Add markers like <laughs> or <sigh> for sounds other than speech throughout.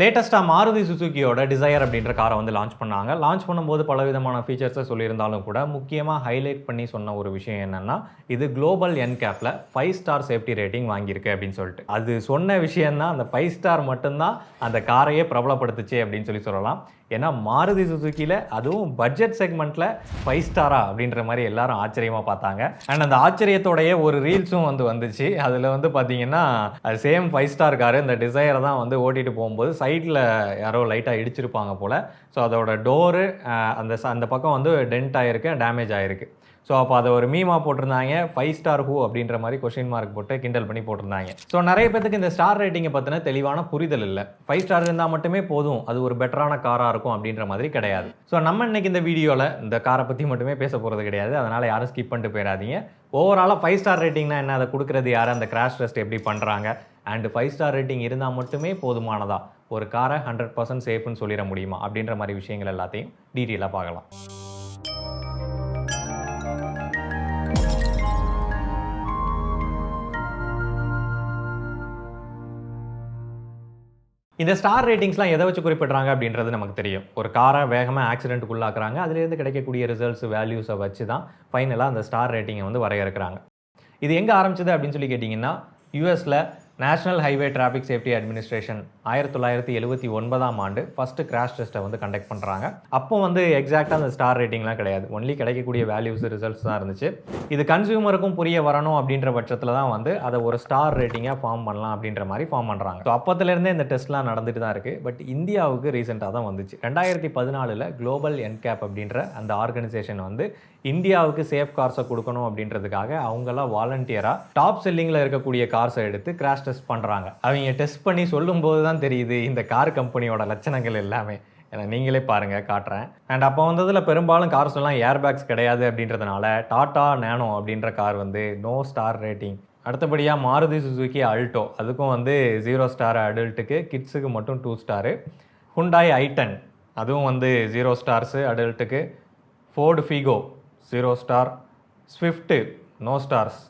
லேட்டஸ்ட்டாக மாருதி சுசுக்கியோட டிசையர் அப்படின்ற காரை வந்து லான்ச் பண்ணாங்க. லான்ச் பண்ணும்போது பல விதமான ஃபீச்சர்ஸை சொல்லியிருந்தாலும் கூட முக்கியமாக ஹைலைட் பண்ணி சொன்ன ஒரு விஷயம் என்னென்னா இது குளோபல் என் கேப்பில் ஃபைவ் ஸ்டார் சேஃப்டி ரேட்டிங் வாங்கியிருக்கு அப்படின்னு சொல்லிட்டு. அது சொன்ன விஷயம்தான் அந்த ஃபைவ் ஸ்டார் மட்டும்தான் அந்த காரையே பிரபலப்படுத்துச்சு அப்படின்னு சொல்லி சொல்லலாம். ஏன்னா மாருதி சுசுக்கியில் அதுவும் பட்ஜெட் செக்மெண்ட்டில் ஃபைவ் ஸ்டாரா அப்படின்ற மாதிரி எல்லாரும் ஆச்சரியமாக பார்த்தாங்க. அண்ட் அந்த ஆச்சரியத்தோடைய ஒரு ரீல்ஸும் வந்து வந்துச்சு. அதில் வந்து பார்த்தீங்கன்னா அது சேம் ஃபைவ் ஸ்டார் காரு இந்த டிசைரை தான் வந்து ஓட்டிகிட்டு போகும்போது சைடில் யாரோ லைட்டாக இடிச்சிருப்பாங்க போல். ஸோ அதோட டோரு அந்த அந்த பக்கம் வந்து டென்ட் ஆகிருக்கு டேமேஜ் ஆகிருக்கு ஸோ அப்போ அதை ஒரு மீமா போட்டிருந்தாங்க. ஃபைவ் ஸ்டார் ஹூ அப்படின்ற மாதிரி கொஷின் மார்க் போட்டு கிண்டல் பண்ணி போட்டிருந்தாங்க. ஸோ நிறைய பேத்துக்கு இந்த ஸ்டார் ரேட்டிங்கை பற்றின தெளிவான புரிதல் இல்லை. ஃபைவ் ஸ்டார் இருந்தால் மட்டுமே போதும். அது ஒரு பெட்டரான காராக இருக்கும் அப்படின்ற மாதிரி கிடையாது. ஸோ நம்ம இன்னைக்கு இந்த வீடியோவில் இந்த காரை பற்றி மட்டுமே பேச போகிறது கிடையாது. அதனால் யாரும் ஸ்கிப் பண்ணிட்டு போயிடாதீங்க. ஓவராலாக ஃபைவ் ஸ்டார் ரேட்டிங்னா என்ன? அதை கொடுக்குறது யார்? அந்த கிராஷ் டெஸ்ட் எப்படி பண்ணுறாங்க அண்ட் ஃபைவ் ஸ்டார் ரேட்டிங் இருந்தால் மட்டுமே போதுமானதா? ஒரு காரை ஹண்ட்ரட் பர்சன்ட் சேஃப்னு சொல்லிட முடியுமா? அப்படின்ற மாதிரி விஷயங்கள் எல்லாத்தையும் டீட்டெயிலாக பார்க்கலாம். இந்த ஸ்டார் ரேட்டிங்ஸ்லாம் எதை வச்சு குறிப்பிடுறாங்க அப்படின்றது நமக்கு தெரியும். ஒரு காரை வேகமாக ஆக்சிடென்ட்டுக்குள்ளாக்குறாங்க அதுலேருந்து கிடைக்கக்கூடிய ரிசல்ட்ஸ் வேல்யூஸை வச்சு தான் ஃபைனலாக அந்த ஸ்டார் ரேட்டிங்கை வந்து வரையறுக்கிறாங்க. இது எங்கே ஆரம்பிச்சது அப்படின்னு சொல்லி கேட்டிங்கன்னா யூஎஸில் national highway traffic safety administration ஆயிரத்தி தொள்ளாயிரத்தி எழுபத்தி ஒன்பதாம் ஆண்டு ஃபஸ்ட்டு கிராஷ் டெஸ்ட்டை வந்து கண்டக்ட் பண்ணுறாங்க அப்போ வந்து எக்ஸாக்டாக அந்த ஸ்டார் ரேட்டிங்லாம் கிடையாது. ஒன்லி கிடைக்கக்கூடிய வேல்யூஸ் ரிசல்ட்ஸ் தான் இருந்துச்சு. இது கன்சியூமருக்கும் புரிய வரணும் அப்படின்ற பட்சத்தில் தான் வந்து அதை ஒரு ஸ்டார் ரேட்டிங்காக ஃபார்ம் பண்ணலாம் அப்படின்ற மாதிரி ஃபார்ம் பண்ணுறாங்க ஸோ அப்போத்துலேருந்தே இந்த டெஸ்ட்லாம் நடந்துட்டு தான் இருக்குது பட் இந்தியாவுக்கு ரீசெண்டாக தான் வந்துச்சு. ரெண்டாயிரத்தி பதினாலில் குளோபல் என்கேப் அப்படின்ற அந்த ஆர்கனைசேஷன் வந்து இந்தியாவுக்கு சேஃப் கார்ஸை கொடுக்கணும் அப்படின்றதுக்காக அவங்களாம் வாலண்டியராக டாப் செல்லிங்கில் இருக்கக்கூடிய கார்ஸை எடுத்து கிராஷ் டெஸ்ட் பண்ணுறாங்க அவங்க டெஸ்ட் பண்ணி சொல்லும்போது தான் தெரியுது இந்த கார் கம்பெனியோட லட்சணங்கள் எல்லாமே. ஏன்னா நீங்களே பாருங்க காட்டுறேன். அண்ட் அப்போ வந்ததில் பெரும்பாலும் கார்ஸ்லாம் ஏர் பேக்ஸ் கிடையாது அப்படின்றதுனால டாட்டா நேனோ அப்படின்ற கார் வந்து நோ ஸ்டார் ரேட்டிங் அடுத்தபடியாக மாருதி சுசுகி அல்டோ அதுக்கும் வந்து ஜீரோ ஸ்டார் அடல்ட்டுக்கு கிட்ஸுக்கு மட்டும் டூ ஸ்டாரு ஹுண்டாய் ஐட்டன் அதுவும் வந்து zero stars அடல்ட்டுக்கு Ford Figo zero star Swift no stars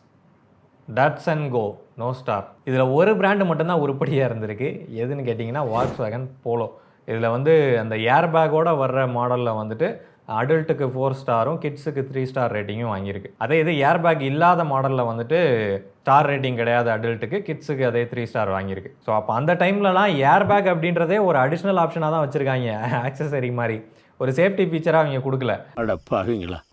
Datsun go no star இதில் ஒரு பிராண்டு மட்டும்தான் உருப்படியாக இருந்திருக்கு. எதுன்னு கேட்டிங்கன்னா வாக்ஸ் வேகன் போலோ இதில் வந்து அந்த ஏர் பேக்கோட வர்ற மாடலில் வந்துட்டு அடல்ட்டுக்கு ஃபோர் ஸ்டாரும் கிட்ஸுக்கு த்ரீ ஸ்டார் ரேட்டிங்கும் வாங்கியிருக்கு. அதே இது ஏர் பேக் இல்லாத மாடலில் வந்துட்டு ஸ்டார் ரேட்டிங் கிடையாது அடல்ட்டுக்கு கிட்ஸுக்கு அதே த்ரீ ஸ்டார் வாங்கியிருக்கு. ஸோ அப்போ அந்த டைம்லலாம் ஏர் பேக் அப்படின்றதே ஒரு அடிஷ்னல் ஆப்ஷனாக தான் வச்சுருக்காங்க. ஆக்சசரி <laughs> மாதிரி. ஒரு சேஃப்டி ஃபீச்சராக அவங்க கொடுக்கல.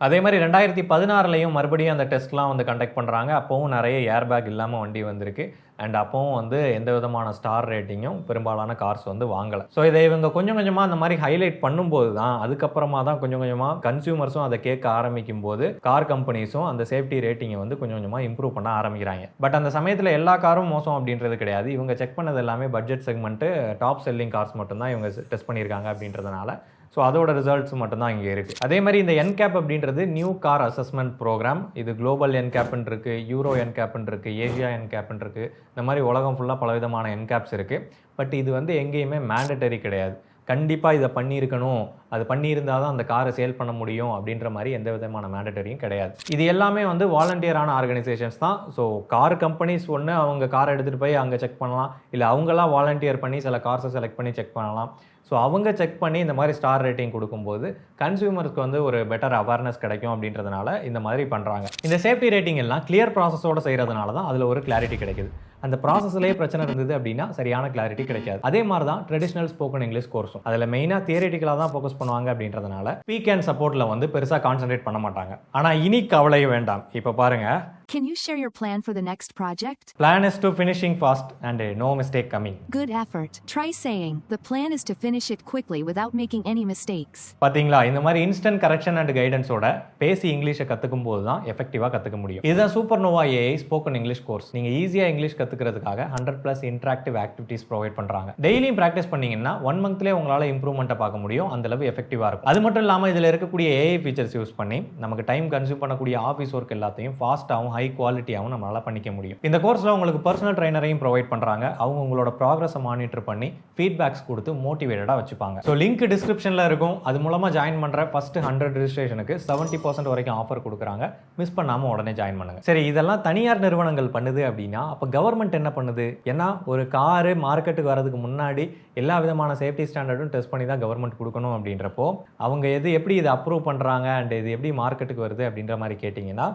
அதே மாதிரி ரெண்டாயிரத்தி பதினாறுலையும் மறுபடியும் அந்த டெஸ்ட்லாம் வந்து கண்டக்ட் பண்ணுறாங்க அப்போவும் நிறைய ஏர் பேக் இல்லாமல் வண்டி வந்திருக்கு. அண்ட் அப்போவும் வந்து எந்த விதமான ஸ்டார் ரேட்டிங்கும் பெரும்பாலான கார்ஸ் வந்து வாங்கலை. ஸோ இதை இவங்க கொஞ்சம் கொஞ்சமாக அந்த மாதிரி ஹைலைட் பண்ணும்போது தான் அதுக்கப்புறமா தான் கொஞ்சம் கொஞ்சமாக கன்சியூமர்ஸும் அதை கேட்க ஆரம்பிக்கும் போது கார் கம்பெனிஸும் அந்த சேஃப்டி ரேட்டிங்கை வந்து கொஞ்சம் கொஞ்சமாக இம்ப்ரூவ் பண்ண ஆரம்பிக்கிறாங்க. பட் அந்த சமயத்தில் எல்லா காரும் மோசம் அப்படின்றது கிடையாது. இவங்க செக் பண்ணது எல்லாமே budget segment top selling cars மட்டும்தான் இவங்க டெஸ்ட் பண்ணியிருக்காங்க அப்படின்றதுனால. ஸோ அதோட ரிசல்ட்ஸ் மட்டும்தான் இங்கே இருக்குது அதே மாதிரி இந்த என்கேப் அப்படின்றது நியூ கார் அசஸ்மெண்ட் ப்ரோக்ராம் இது குளோபல் என்கேப்னு இருக்குது யூரோ என்கேப்னு இருக்குது ஏஷியா என்கேப்னு இருக்குது இந்த மாதிரி உலகம் ஃபுல்லாக பலவிதமான என்கேப்ஸ் இருக்குது பட் இது வந்து எங்கேயுமே மேண்டட்டரி கிடையாது. கண்டிப்பாக இதை பண்ணியிருக்கணும். அது பண்ணியிருந்தால் தான் அந்த காரை சேல் பண்ண முடியும் அப்படின்ற மாதிரி எந்த விதமான மேண்டட்டரியும் கிடையாது. இது எல்லாமே வந்து வாலண்டியரான ஆர்கனைசேஷன்ஸ் தான். ஸோ கார் கம்பெனிஸ் ஒன்று அவங்க காரை எடுத்துகிட்டு போய் அங்கே செக் பண்ணலாம். இல்லை அவங்களாம் வாலண்டியர் பண்ணி சில கார்ஸை செலக்ட் பண்ணி செக் பண்ணலாம். ஸோ அவங்க செக் பண்ணி இந்த மாதிரி ஸ்டார் ரேட்டிங் கொடுக்கும்போது கன்சியூமருக்கு வந்து ஒரு பெட்டர் அவேர்னஸ் கிடைக்கும் அப்படின்றதுனால இந்த மாதிரி பண்ணுறாங்க இந்த சேஃப்டி ரேட்டிங் எல்லாம் கிளியர் ப்ராசஸோடு செய்கிறதுனால தான் அதில் ஒரு கிளாரிட்டி கிடைக்குது. அந்த ப்ராசஸ்லேயே பிரச்சனை இருந்தது அப்படின்னா சரியான கிளாரிட்டி கிடைக்காது. அதே மாதிரி தான் ட்ரெடிஷ்னல் ஸ்போக்கன் இங்கிலீஷ் கோர்ஸும் அதில் மெயினாக தியரட்டிக்கலாக தான் ஃபோக்கஸ் பண்ணுவாங்க அப்படின்றதுனால பீக் அண்ட் சப்போர்ட்டில் வந்து பெருசாக கான்சென்ட்ரேட் பண்ண மாட்டாங்க. ஆனால் இனி கவலை வேண்டாம். இப்போ பாருங்கள் Can you share your plan for the next project? Plan is to finishing fast and no mistake coming Good effort. Try saying, the plan is to finish it quickly without making any mistakes. பாத்தீங்களா? இந்த மாதிரி instant correction and கைடன்ஸோட பேசி இங்கிலீஷை கற்றுக்கும் போது தான் எஃபெக்டிவாக கற்றுக்க முடியும். இதுதான் super Nova AI spoken English course நீங்கள் ஈஸியாக English கற்றுக்கிறதுக்காக hundred plus interactive activities provide பண்ணுறாங்க டெய்லியும் ப்ராக்டிஸ் பண்ணீங்கன்னா ஒன் மந்த்லேயே உங்களால் இம்ப்ரூவ்மெண்ட்டை பார்க்க முடியும். அந்த அளவு எஃபெக்டிவாக இருக்கும். அது மட்டும் இல்லாமல் இதில் இருக்கக்கூடிய ஏஐ ஃபீச்சர்ஸ் யூஸ் பண்ணி நமக்கு டைம் கன்சியூம் பண்ணக்கூடிய ஆஃபீஸ் ஒர்க் எல்லாத்தையும் ஃபாஸ்ட்டாகவும் ஹை குவாலிட்டியாகவும் நம்மளால் பண்ணிக்க முடியும். இந்த கோர்ஸில் உங்களுக்கு பர்சனல் ட்ரைனரையும் ப்ரொவைட் பண்ணுறாங்க அவங்க உங்களோட ப்ராக்ரஸை மானிட்டர் பண்ணி ஃபீட்பேக்ஸ் கொடுத்து மோட்டிவேட்டடாக வச்சுப்பாங்க. ஸோ லிங்க் டிஸ்கிரிப்ஷனில் இருக்கும். அது மூலமாக ஜாயின் பண்ணுற ஃபஸ்ட்டு ஹண்ட்ரட் ரிஜிஸ்ட்ரேஷனுக்கு செவன்ட்டி பர்சன்ட் வரைக்கும் ஆஃபர் கொடுக்குறாங்க. மிஸ் பண்ணாமல் உடனே ஜாயின் பண்ணுங்க. சரி இதெல்லாம் தனியார் நிறுவனங்கள் பண்ணுது அப்படின்னா அப்போ கவர்மெண்ட் என்ன பண்ணுது? ஏன்னா ஒரு காரு மார்க்கெட்டுக்கு வரதுக்கு முன்னாடி எல்லா விதமான சேஃப்டி ஸ்டாண்டர்டும் டெஸ்ட் பண்ணி தான் கவர்மெண்ட் கொடுக்கணும் அப்படின்றப்போ அவங்க எது எப்படி இதை அப்ரூவ் பண்ணுறாங்க அண்ட் இது எப்படி மார்க்கெட்டுக்கு வருது அப்படின்ற மாதிரி கேட்டிங்கன்னா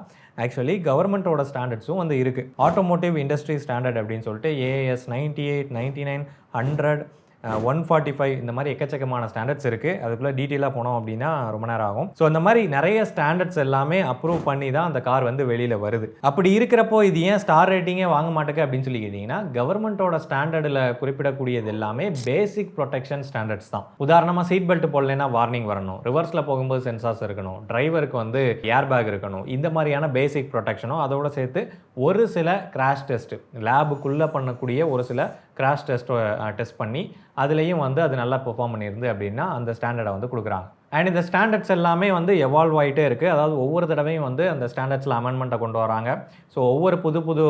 ஆக்சுவலி கவர்மெண்ட் கவர்மெண்ட்டோட ஸ்டாண்டர்ட்ஸும் வந்து இருக்குது ஆட்டோமோட்டிவ் இண்டஸ்ட்ரி ஸ்டாண்டர்ட் அப்படின்னு சொல்லிட்டு AS ninety eight ninety nine hundred one forty five இந்த மாதிரி எக்கச்சக்கமான ஸ்டாண்டர்ட்ஸ் இருக்குது அதுக்குள்ளே டீட்டெயிலாக போனோம் அப்படின்னா ரொம்ப நேரம் ஆகும். ஸோ இந்த மாதிரி நிறைய ஸ்டாண்டர்ட்ஸ் எல்லாமே அப்ரூவ் பண்ணி தான் அந்த கார் வந்து வெளியில் வருது. அப்படி இருக்கிறப்போ இது ஏன் ஸ்டார் ரேட்டிங்கே வாங்க மாட்டேங்க அப்படின்னு சொல்லி கேட்டிங்கன்னா கவர்மெண்ட்டோட ஸ்டாண்டர்டில் குறிப்பிடக்கூடியது எல்லாமே பேசிக் ப்ரொடெக்ஷன் ஸ்டாண்டர்ட்ஸ் தான். உதாரணமாக சீட் பெல்ட் போடலைன்னா வார்னிங் வரணும். ரிவர்ஸில் போகும்போது சென்சார்ஸ் இருக்கணும். டிரைவருக்கு வந்து ஏர் பேக் இருக்கணும். இந்த மாதிரியான பேசிக் ப்ரொடெக்ஷனும் அதோட சேர்த்து ஒரு சில கிராஷ் டெஸ்ட் லேபுக்குள்ளே பண்ணக்கூடிய ஒரு சில கிராஷ் டெஸ்ட்டோ டெஸ்ட் பண்ணி அதுலேயும் வந்து அது நல்லா பெர்ஃபார்ம் பண்ணியிருந்து அப்படின்னா அந்த ஸ்டாண்டர்டை வந்து கொடுக்குறாங்க. அண்ட் இந்த ஸ்டாண்டர்ட்ஸ் எல்லாமே வந்து எவால்வ் ஆகிட்டே இருக்குது அதாவது ஒவ்வொரு தடவையும் வந்து அந்த ஸ்டாண்டர்ட்ஸில் அமெண்ட்மெண்ட்டை கொண்டு வராங்க. ஸோ ஒவ்வொரு புது புது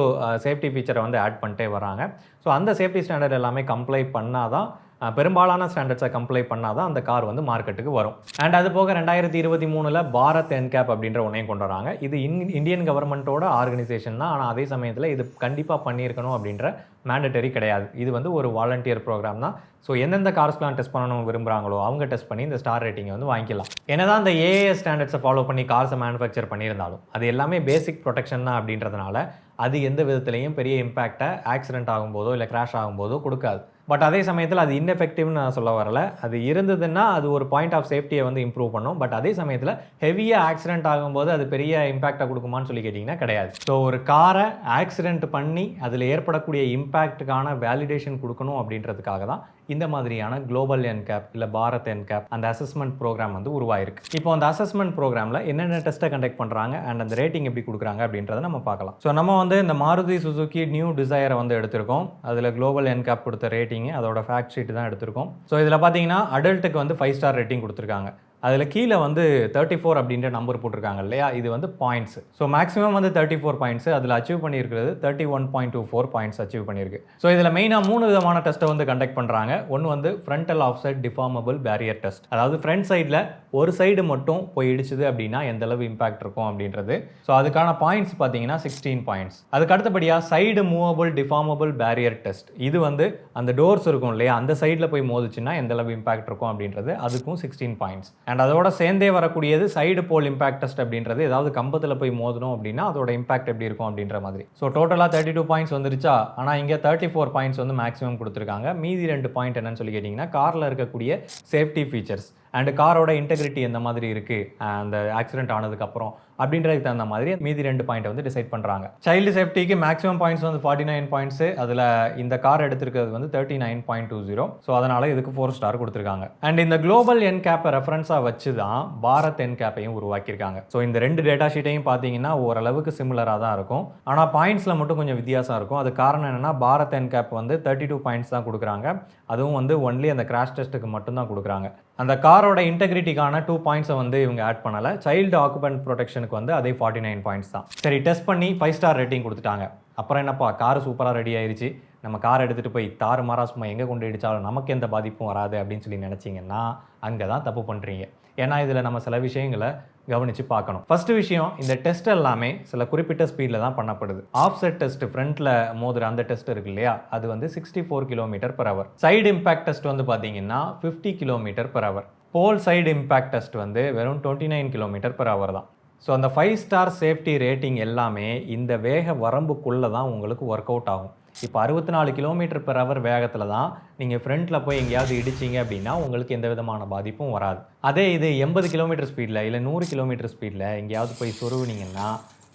சேஃப்டி ஃபீச்சரை வந்து ஆட் பண்ணிட்டே வராங்க. ஸோ அந்த சேஃப்டி ஸ்டாண்டர்ட் எல்லாமே கம்ப்ளை பண்ணால் தான் பெரும்பாலான ஸ்டாண்டர்ட்ஸை கம்ப்ளை பண்ணாதான் அந்த கார் வந்து மார்க்கெட்டுக்கு வரும். அண்ட் அது போக ரெண்டாயிரத்தி இருபத்தி மூணில் பாரத் என்கேப் அப்படின்ற ஒன்றையும் கொண்டு வராங்க. இது இன் இந்தியன் கவர்மெண்ட்டோட ஆர்கனைசேஷன் தான். ஆனால் அதே சமயத்தில் இது கண்டிப்பாக பண்ணியிருக்கணும் அப்படின்ற மேண்டட்டரி கிடையாது. இது வந்து ஒரு வாலண்டியர் ப்ரோக்ராம் தான். ஸோ எந்தெந்த கார்ஸ்லாம் டெஸ்ட் பண்ணணும் விரும்புகிறாங்களோ அவங்க டெஸ்ட் பண்ணி இந்த ஸ்டார் ரேட்டிங்கை வந்து வாங்கிக்கலாம். என்னதான் அந்த ஏஏஎஸ் ஸ்டாண்டர்ட்ஸை ஃபாலோ பண்ணி கார்ஸை மேனுஃபேக்சர் பண்ணியிருந்தாலும் அது எல்லாமே பேசிக் ப்ரொடெக்ஷன் தான் அப்படின்றதுனால அது எந்த விதத்துலையும் பெரிய இம்பேக்டை ஆக்சிடென்ட் ஆகும்போதோ இல்லை கிராஷ் ஆகும்போதோ கொடுக்காது. பட் அதே சமயத்தில் அது இன்எஃபெக்டிவ்னு நான் சொல்ல வரல. அது இருந்ததுன்னா அது ஒரு பாயிண்ட் ஆஃப் சேஃப்டியை வந்து இம்ப்ரூவ் பண்ணும். பட் அதே சமயத்தில் ஹெவியாக ஆக்சிடென்ட் ஆகும்போது அது பெரிய இம்பாக்டை கொடுக்குமான்னு சொல்லி கேட்டிங்கன்னா கிடையாது. ஸோ ஒரு காரை ஆக்சிடென்ட் பண்ணி அதில் ஏற்படக்கூடிய இம்பேக்ட்டுக்கான வேலிடேஷன் கொடுக்கணும் அப்படின்றதுக்காக தான் இந்த மாதிரியான குளோபல் என்கேப் இல்லை பாரத் என்கேப் அந்த அசஸ்மெண்ட் ப்ரோக்ராம் வந்து உருவாயிருக்கு. இப்போ அந்த அசஸ்மெண்ட் ப்ரோக்ராமில் என்னென்ன டெஸ்ட்டை கண்டக்ட் பண்ணுறாங்க அண்ட் அந்த ரேட்டிங் எப்படி கொடுக்குறாங்க அப்படின்றத நம்ம பார்க்கலாம். ஸோ நம்ம வந்து இந்த மாருதி சுசுகி நியூ டிசையரை வந்து எடுத்திருக்கோம். அதில் குளோபல் என்கேப் கொடுத்த ரேட்டிங் அதோட ஃபேக்ட் ஷீட் தான் எடுத்திருக்கோம். ஸோ இதில் பார்த்தீங்கன்னா அடல்ட்டுக்கு வந்து ஃபைவ் ஸ்டார் ரேட்டிங் கொடுத்துருக்காங்க. அதில் கீழே வந்து தேர்ட்டி ஃபோர் அப்படின்ற நம்பர் போட்டிருக்காங்க இல்லையா? இது வந்து பாயிண்ட்ஸ் ஸோ மேக்ஸிமம் வந்து தேர்ட்டி ஃபோர் பாயிண்ட்ஸ் அதில் அச்சீவ் பண்ணியிருக்கிறது thirty one point two four points achieve பண்ணியிருக்கு. ஸோ இதில் மெயினாக மூணு விதமான டெஸ்ட்டை வந்து கண்டக்ட் பண்ணுறாங்க ஒன்று வந்து frontal off side deformable barrier test அதாவது ஃப்ரண்ட் சைடில் ஒரு சைடு மட்டும் போய் இடிச்சுது அப்படின்னா எந்த அளவு இம்பாக்ட் இருக்கும் அப்படின்றது. ஸோ அதுக்கான பாயிண்ட்ஸ் பார்த்தீங்கன்னா சிக்ஸ்டீன் பாயிண்ட்ஸ் அதுக்கு அடுத்தபடியாக side movable deformable barrier test இது வந்து அந்த டோர்ஸ் இருக்கும் இல்லையா? அந்த சைடில் போய் மோதுச்சுன்னா எந்த அளவு இம்பாக்ட் இருக்கும் அப்படின்றது. அதுக்கும் சிக்ஸ்டீன் பாயிண்ட்ஸ் அண்ட் அதோட சேர்ந்தே வரக்கூடியது சைடு போல் இம்பாக்ட் டெஸ்ட் அப்படின்றது. ஏதாவது கம்பத்தில் போய் மோதணும் அப்படின்னா அதோட இம்பாக்ட் எப்படி இருக்கும் அப்படின்ற மாதிரி. ஸோ டோட்டலாக தேர்ட்டி டூ பாயிண்ட்ஸ் வந்துருச்சா? ஆனால் இங்கே தேர்ட்டி ஃபோர் பாயிண்ட்ஸ் வந்து மேக்ஸிமம் கொடுத்துருக்காங்க. மீதி ரெண்டு பாயிண்ட் என்னன்னு சொல்லி கேட்டிங்கன்னா காரில் இருக்கக்கூடிய சேஃப்டி ஃபீச்சர்ஸ் அண்ட் காரோட இன்டெகிரிட்டி எந்த மாதிரி இருக்குது அந்த ஆக்சிடென்ட் ஆனதுக்கப்புறம் அப்படின்றதுக்கு தகுந்த மாதிரி மீதி ரெண்டு பாயிண்ட் வந்து டிசைட் பண்ணுறாங்க சைல்டு சேஃப்டிக்கு மேக்ஸிமம் பாயிண்ட்ஸ் வந்து ஃபார்ட்டி நைன் பாயிண்ட்ஸு அதில் இந்த கார் எடுத்திருக்கிறது வந்து thirty nine point two zero so அதனால் இதுக்கு ஃபோர் ஸ்டார் கொடுத்துருக்காங்க. அண்ட் இந்த குளோபல் என் கேப்பை ரெஃபரன்ஸாக வச்சு தான் பாரத் என் கேப்பையும் உருவாக்கியிருக்காங்க. ஸோ இந்த ரெண்டு டேட்டா ஷீட்டையும் பார்த்தீங்கன்னா ஓரளவுக்கு சிமிலராக தான் இருக்கும். ஆனால் பாயிண்ட்ஸில் மட்டும் கொஞ்சம் வித்தியாசம் இருக்கும். அது காரணம் என்னென்னா பாரத் என் கேப் வந்து தேர்ட்டி டூ பாயிண்ட்ஸ் தான் கொடுக்குறாங்க. அதுவும் வந்து ஒன்லி அந்த கிராஷ் டெஸ்ட்டுக்கு மட்டும்தான் கொடுக்குறாங்க. அந்த கார் காரோட இன்டெகிரிட்டிக்கான டூ பாயிண்ட்ஸை வந்து இவங்க ஆட் பண்ணலை. சைல்டு ஆக்குபென்ட் ப்ரொடெக்ஷனுக்கு வந்து அதே ஃபார்ட்டி நைன் பாயிண்ட்ஸ் தான். சரி டெஸ்ட் பண்ணி ஃபைவ் ஸ்டார் ரேட்டிங் கொடுத்துட்டாங்க. அப்புறம் என்னப்பா கார் சூப்பராக ரெடி ஆயிருச்சு. நம்ம கார் எடுத்துகிட்டு போய் தாறு மாறா சும்மா எங்கே கொண்டு இடித்தாலும் நமக்கு எந்த பாதிப்பும் வராது அப்படின்னு சொல்லி நினச்சிங்கன்னா அங்கே தான் தப்பு பண்ணுறீங்க ஏன்னா இதில் நம்ம சில விஷயங்களை கவனித்து பார்க்கணும். ஃபஸ்ட்டு விஷயம் இந்த டெஸ்ட் எல்லாமே சில குறிப்பிட்ட ஸ்பீடில் தான் பண்ணப்படுது. ஆஃப் செட் டெஸ்ட் ஃப்ரண்ட்டில் மோதுற அந்த டெஸ்ட் இருக்கு இல்லையா? அது வந்து sixty four kilometre per hour side impact test வந்து பார்த்தீங்கன்னா fifty kilometre per hour pole side impact test வந்து வெறும் twenty nine kilometre per hour தான். ஸோ அந்த ஃபைவ் ஸ்டார் சேஃப்டி ரேட்டிங் எல்லாமே இந்த வேக வரம்புக்குள்ளே தான் உங்களுக்கு ஒர்க் அவுட் ஆகும். இப்போ அறுபத்தி நாலு கிலோமீட்டர் பெர் ஹவர் வேகத்தில் தான் நீங்கள் ஃப்ரண்ட்டில் போய் எங்கேயாவது இடிச்சிங்க அப்படின்னா உங்களுக்கு எந்த விதமான பாதிப்பும் வராது. அதே இது எண்பது கிலோமீட்டர் ஸ்பீடில் இல்லை நூறு கிலோமீட்டர் ஸ்பீடில் எங்கேயாவது போய் சொருவினீங்கன்னா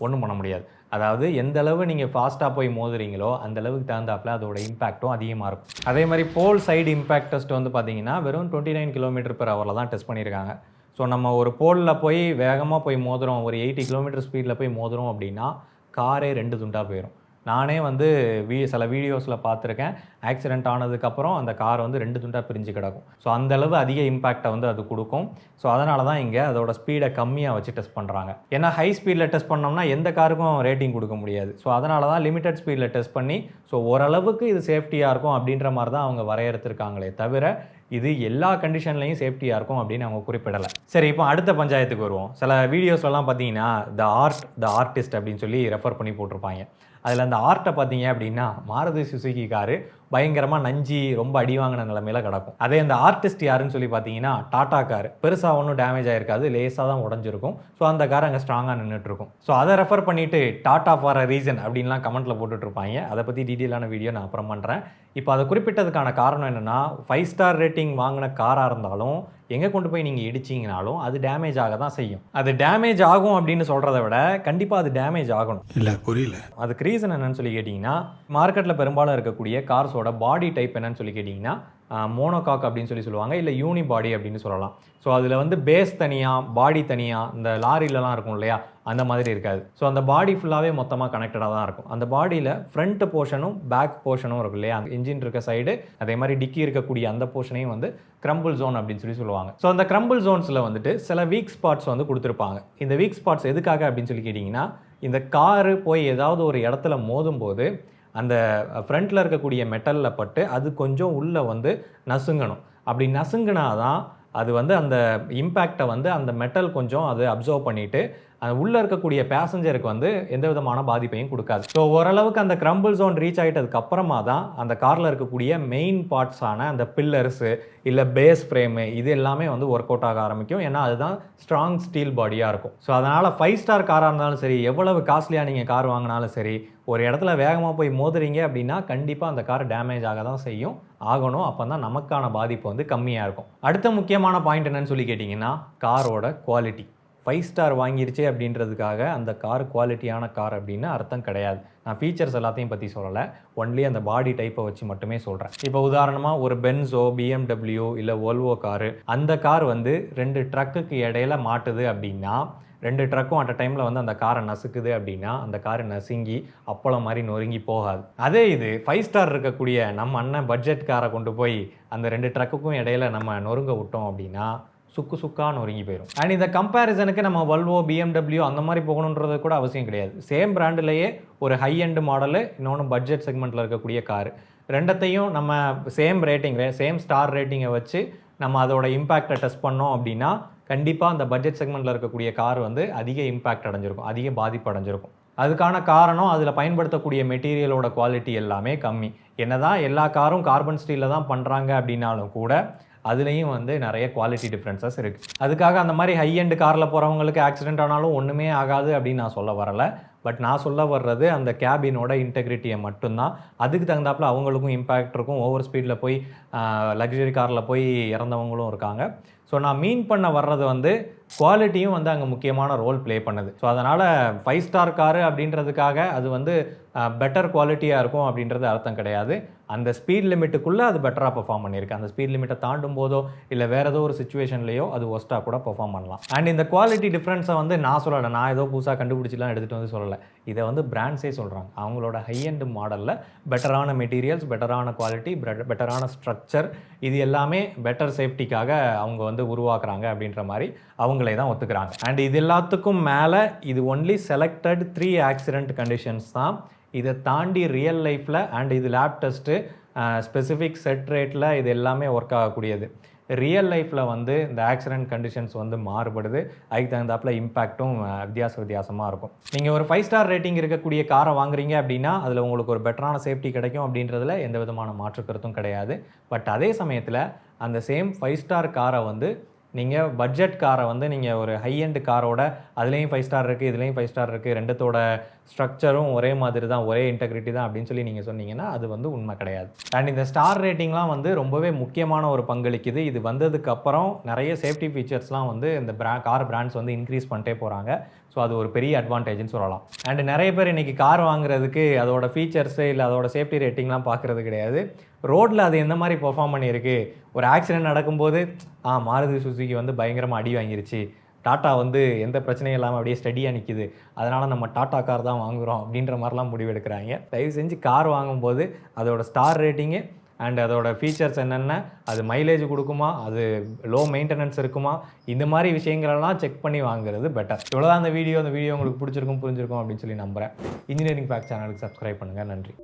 ஒன்றும் பண்ண முடியாது. அதாவது எந்த அளவு நீங்கள் ஃபாஸ்ட்டாக போய் மோதுறீங்களோ அந்த அளவுக்கு தகுந்தாப்புல அதோட இம்பாக்ட்டும் அதிகமாக இருக்கும். அதே மாதிரி போல் சைடு இம்பாக்ட் டெஸ்ட் வந்து பார்த்தீங்கன்னா வெறும் டுவெண்ட்டி நைன் கிலோமீட்டர் பெர் ஹவரில் தான் டெஸ்ட் பண்ணியிருக்காங்க ஸோ நம்ம ஒரு போலில் போய் வேகமாக போய் மோதுறோம் ஒரு எயிட்டி கிலோமீட்டர் ஸ்பீடில் போய் மோதுறோம் அப்படின்னா காரே ரெண்டு துண்டாக போயிடும் நானே வந்து வீ சில வீடியோஸில் பார்த்துருக்கேன். ஆக்சிடென்ட் ஆனதுக்கப்புறம் அந்த கார் வந்து ரெண்டு துண்டாக பிரிஞ்சு கிடக்கும். ஸோ அந்தளவு அதிக இம்பேக்டை வந்து அது கொடுக்கும். ஸோ அதனால தான் இங்கே அதோட ஸ்பீடை கம்மியாக வச்சு டெஸ்ட் பண்ணுறாங்க ஏன்னா ஹை ஸ்பீடில் டெஸ்ட் பண்ணோம்னா எந்த காருக்கும் ரேட்டிங் கொடுக்க முடியாது. ஸோ அதனால தான் லிமிட்டட் ஸ்பீடில் டெஸ்ட் பண்ணி ஸோ ஓரளவுக்கு இது சேஃப்டியாக இருக்கும் அப்படின்ற மாதிரி தான் அவங்க வரையறுத்திருக்காங்களே தவிர இது எல்லா கண்டிஷன்லையும் சேஃப்டியாக இருக்கும் அப்படின்னு அவங்க குறிப்பிடலை. சரி இப்போ அடுத்த பஞ்சாயத்துக்கு வருவோம். சில வீடியோஸ்லலாம் பார்த்தீங்கன்னா த ஆர்ட் த ஆர்டிஸ்ட் அப்படின்னு சொல்லி ரெஃபர் பண்ணி போட்டிருப்பாங்க. அதில் அந்த ஆர்ட்டை பார்த்தீங்க அப்படின்னா மாருதி சுசுகி காரு பயங்கரமாக நஞ்சி ரொம்ப அடி வாங்கின நிலமையில கிடக்கும். அதே அந்த ஆர்டிஸ்ட் யாருன்னு சொல்லி பார்த்தீங்கன்னா டாடா கார் பெருசாக ஒன்றும் டேமேஜ் ஆயிருக்காது. லேசாக தான் உடஞ்சிருக்கும். ஸோ அந்த கார் அங்கே ஸ்ட்ராங்காக நின்றுட்டு இருக்கும் ஸோ அதை ரெஃபர் பண்ணிட்டு டாடா ஃபார் அ ரீசன் அப்படின்லாம் கமெண்ட்டில் போட்டுட்டு இருப்பாங்க அதை பற்றி டீட்டெயிலான வீடியோ நான் அப்புறம் பண்ணுறேன் இப்போ அதை குறிப்பிட்டதுக்கான காரணம் என்னென்னா ஃபைவ் ஸ்டார் ரேட்டிங் வாங்கின காராக இருந்தாலும் எங்கே கொண்டு போய் நீங்கள் இடிச்சிங்கனாலும் அது டேமேஜ் ஆக தான் செய்யும். அது டேமேஜ் ஆகும் அப்படின்னு சொல்கிறத விட கண்டிப்பாக அது டேமேஜ் ஆகணும். இல்ல புரியல. அதுக்கு ரீசன் என்னன்னு சொல்லி கேட்டிங்கன்னா மார்க்கெட்டில் பெரும்பாலும் இருக்கக்கூடிய கார்ஸோட பாடி டைப் என்னன்னு சொல்லி கேட்டிங்கன்னா மோனோகாக் அப்படின்னு சொல்லி சொல்லுவாங்க. இல்லை யூனி பாடி அப்படின்னு சொல்லலாம். ஸோ அதில் வந்து பேஸ் தனியாக பாடி தனியாக இந்த லாரிலலாம் இருக்கும் இல்லையா? அந்த மாதிரி இருக்காது. ஸோ அந்த பாடி ஃபுல்லாகவே மொத்தமாக கனெக்டடாக தான் இருக்கும். அந்த பாடியில் ஃப்ரண்ட் போர்ஷனும் பேக் போர்ஷனும் இருக்கும் இல்லையா? அந்த இன்ஜின் இருக்க சைடு அதே மாதிரி டிக்கி இருக்கக்கூடிய அந்த போர்ஷனையும் வந்து கிரம்பிள் ஜோன் அப்படின்னு சொல்லி சொல்லுவாங்க. ஸோ அந்த கிரம்பிள் ஜோன்ஸில் வந்துட்டு சில வீக் ஸ்பாட்ஸ் வந்து கொடுத்துருப்பாங்க. இந்த வீக் ஸ்பாட்ஸ் எதுக்காக அப்படின்னு சொல்லி கேட்டிங்கன்னா இந்த காரு போய் ஏதாவது ஒரு இடத்துல மோதும்போது அந்த ஃப்ரண்ட்டில் இருக்கக்கூடிய மெட்டலில் பட்டு அது கொஞ்சம் உள்ளே வந்து நசுங்கணும். அப்படி நசுங்கினா தான் அது வந்து அந்த இம்பேக்டை வந்து அந்த மெட்டல் கொஞ்சம் அது அப்சர்வ் பண்ணிவிட்டு உள்ளே இருக்கக்கூடிய பேசஞ்சருக்கு வந்து எந்த விதமான பாதிப்பையும் கொடுக்காது. ஸோ ஓரளவுக்கு அந்த கிரம்பிள் ஜோன் ரீச் ஆகிட்டதுக்கு அப்புறமா தான் அந்த காரில் இருக்கக்கூடிய மெயின் பார்ட்ஸான அந்த பில்லர்ஸு இல்லை பேஸ் ஃப்ரேமு இது எல்லாமே வந்து ஒர்க் அவுட் ஆக ஆரம்பிக்கும். ஏன்னா அதுதான் ஸ்ட்ராங் ஸ்டீல் பாடியாக இருக்கும். ஸோ அதனால் ஃபைவ் ஸ்டார் காராக இருந்தாலும் சரி எவ்வளவு காஸ்ட்லியாக நீங்கள் கார் வாங்கினாலும் சரி ஒரு இடத்துல வேகமாக போய் மோதுறீங்க அப்படின்னா கண்டிப்பாக அந்த கார் டேமேஜ் ஆக தான் செய்யும். ஆகணும். அப்போ தான் நமக்கான பாதிப்பு வந்து கம்மியாக இருக்கும். அடுத்த முக்கியமான பாயிண்ட் என்னன்னு சொல்லி கேட்டிங்கன்னா காரோட குவாலிட்டி ஃபைவ் ஸ்டார் வாங்கிருச்சு அப்படின்றதுக்காக அந்த கார் குவாலிட்டியான கார் அப்படின்னு அர்த்தம் கிடையாது. நான் ஃபீச்சர்ஸ் எல்லாத்தையும் பற்றி சொல்லலை. ஒன்லி அந்த பாடி டைப்பை வச்சு மட்டுமே சொல்கிறேன் இப்போ உதாரணமாக ஒரு பென்ஸோ பிஎம்டபிள்யூ இல்லை ஓல்வோ காரு அந்த கார் வந்து ரெண்டு ட்ரக்குக்கு இடையில மாட்டுது அப்படின்னா ரெண்டு ட்ரக்கும் அட் டைமில் வந்து அந்த காரை நசுக்குது அப்படின்னா அந்த கார் நசுங்கி அப்பளம் மாதிரி நொறுங்கி போகாது. அதே இது ஃபைவ் ஸ்டார் இருக்கக்கூடிய நம்ம அண்ணன் பட்ஜெட் காரை கொண்டு போய் அந்த ரெண்டு ட்ரக்குக்கும் இடையில நம்ம நொறுங்க விட்டோம் அப்படின்னா சுக்கு சுக்கான்னு ஒருங்கி போயிடும் அண்ட் இந்த கம்பேரிசனுக்கு நம்ம வல்வோ பிஎம்டபிள்யூ அந்த மாதிரி போகணுன்றது கூட அவசியம் கிடையாது. சேம் பிராண்டிலேயே ஒரு ஹை எண்ட் மாடலு இன்னொன்று பட்ஜெட் செக்மெண்ட்டில் இருக்கக்கூடிய கார் ரெண்டத்தையும் நம்ம சேம் ரேட்டிங் சேம் ஸ்டார் ரேட்டிங்கை வச்சு நம்ம அதோட இம்பேக்டை டெஸ்ட் பண்ணோம் அப்படின்னா கண்டிப்பாக அந்த பட்ஜெட் செக்மெண்ட்டில் இருக்கக்கூடிய கார் வந்து அதிக இம்பேக்ட் அடைஞ்சிருக்கும் அதிக பாதிப்பு அடைஞ்சிருக்கும். அதுக்கான காரணம் அதில் பயன்படுத்தக்கூடிய மெட்டீரியலோட குவாலிட்டி எல்லாமே கம்மி. என்ன தான் எல்லா காரும் கார்பன் ஸ்டீலில் தான் பண்ணுறாங்க அப்படின்னாலும் கூட அதுலேயும் வந்து நிறைய குவாலிட்டி டிஃப்ரென்சஸ் இருக்குது அதுக்காக அந்த மாதிரி ஹை எண்ட் காரில் போகிறவங்களுக்கு ஆக்சிடென்ட் ஆனாலும் ஒன்றுமே ஆகாது அப்படின்னு நான் சொல்ல வரலை. பட் நான் சொல்ல வர்றது அந்த கேபினோட இன்டெகிரிட்டியை மட்டும்தான். அதுக்கு தகுந்தாப்புல அவங்களுக்கும் இம்பேக்ட் இருக்கும். ஓவர் ஸ்பீடில் போய் லக்ஸரி காரில் போய் இறந்தவங்களும் இருக்காங்க. ஸோ நான் மீன் பண்ண வர்றது வந்து குவாலிட்டியும் வந்து அங்கே முக்கியமான ரோல் ப்ளே பண்ணுது. ஸோ அதனால் ஃபைவ் ஸ்டார் காரு அப்படின்றதுக்காக அது வந்து பெட்டர் குவாலிட்டியாக இருக்கும் அப்படின்றது அர்த்தம் கிடையாது. அந்த ஸ்பீட் லிமிட்டுக்குள்ளே அது பெட்டராக பெர்ஃபார்ம் பண்ணியிருக்கு. அந்த ஸ்பீட் லிமிட்டை தாண்டும் போதோ இல்லை வேறு ஏதோ ஒரு சுச்சுவேஷன்லையோ அது ஒஸ்ட்டாக கூட பெர்ஃபார்ம் பண்ணலாம். அண்ட் இந்த குவாலிட்டி டிஃப்ரென்ஸை வந்து நான் சொல்லலை நான் ஏதோ புதுசாக கண்டுபிடிச்சிலாம் எடுத்துகிட்டு வந்து சொல்லலை. இதை வந்து பிராண்ட்ஸே சொல்கிறாங்க அவங்களோட ஹை அண்ட் மாடலில் பெட்டரான மெட்டீரியல்ஸ் பெட்டரான குவாலிட்டி பெட்டரான ஸ்ட்ரக்சர் இது எல்லாமே பெட்டர் சேஃப்டிக்காக அவங்க வந்து உருவாக்குறாங்க அப்படின்ற மாதிரி அவங்களே தான் ஒத்துக்கிறாங்க. அண்ட் இது எல்லாத்துக்கும் மேலே இது only selected three accident conditions தான் இதை தாண்டி ரியல் லைஃப்பில் அண்ட் இது லேப் டெஸ்ட்டு ஸ்பெசிஃபிக் செட் ரேட்டில் இது எல்லாமே ஒர்க் ஆகக்கூடியது. ரியல் லைஃப்பில் வந்து இந்த ஆக்சிடென்ட் கண்டிஷன்ஸ் வந்து மாறுபடுது. அதுக்கு தகுந்தாப்புல இம்பேக்ட்டும் வித்தியாச வித்தியாசமாக இருக்கும். நீங்கள் ஒரு ஃபைவ் ஸ்டார் ரேட்டிங் இருக்கக்கூடிய காரை வாங்குறீங்க அப்படின்னா அதில் உங்களுக்கு ஒரு பெட்டரான சேஃப்டி கிடைக்கும் அப்படின்றதுல எந்த விதமான மாற்று கருத்தும் கிடையாது. பட் அதே சமயத்தில் அந்த சேம் ஃபைவ் ஸ்டார் காரை வந்து நீங்கள் பட்ஜெட் காரை வந்து நீங்கள் ஒரு ஹை எண்ட் காரோட அதுலேயும் ஃபைவ் ஸ்டார் இருக்குது இதுலேயும் ஃபைவ் ஸ்டார் இருக்குது ரெண்டுத்தோட ஸ்ட்ரக்சரும் ஒரே மாதிரி தான் ஒரே இன்டெகிரிட்டி தான் அப்படின்னு சொல்லி நீங்கள் சொன்னீங்கன்னா அது வந்து உண்மை கிடையாது. அண்ட் இந்த ஸ்டார் ரேட்டிங்லாம் வந்து ரொம்பவே முக்கியமான ஒரு பங்களிக்குது. இது வந்ததுக்கப்புறம் நிறைய சேஃப்டி ஃபீச்சர்ஸ்லாம் வந்து இந்த பிரா கார் பிராண்ட்ஸ் வந்து இன்க்ரீஸ் பண்ணிட்டே போகிறாங்க ஸோ அது ஒரு பெரிய அட்வான்டேஜ்னு சொல்லலாம். அண்ட் நிறைய பேர் இன்றைக்கி கார் வாங்குறதுக்கு அதோட ஃபீச்சர்ஸு இல்லை அதோட சேஃப்டி ரேட்டிங்லாம் பார்க்குறது கிடையாது. ரோட்டில் அது எந்த மாதிரி பெர்ஃபார்ம் பண்ணியிருக்கு? ஒரு ஆக்சிடென்ட் நடக்கும்போது ஆ மாருதி சுசுகி வந்து பயங்கரமாக அடி வாங்கிருச்சு. டாட்டா வந்து எந்த பிரச்சனையும் இல்லாமல் அப்படியே ஸ்டடியாக நிற்கிது அதனால் நம்ம டாட்டா கார் தான் வாங்குகிறோம் அப்படின்ற மாதிரிலாம் முடிவெடுக்கிறாங்க. தயவு செஞ்சு கார் வாங்கும்போது அதோட ஸ்டார் ரேட்டிங்கு அண்ட் அதோட ஃபீச்சர்ஸ் என்னென்ன அது மைலேஜ் கொடுக்குமா? அது லோ மெயின்டெனன்ஸ் இருக்குமா? இந்த மாதிரி விஷயங்களெல்லாம் செக் பண்ணி வாங்குறது பெட்டர் இவ்வளோதான் அந்த வீடியோ அந்த வீடியோ உங்களுக்கு பிடிச்சிருக்கும் புரிஞ்சிருக்கும் அப்படின்னு சொல்லி நம்புகிறேன் இன்ஜினியரிங் ஃபேக்ட் சேனலுக்கு சப்ஸ்கிரைப் பண்ணுங்கள் நன்றி.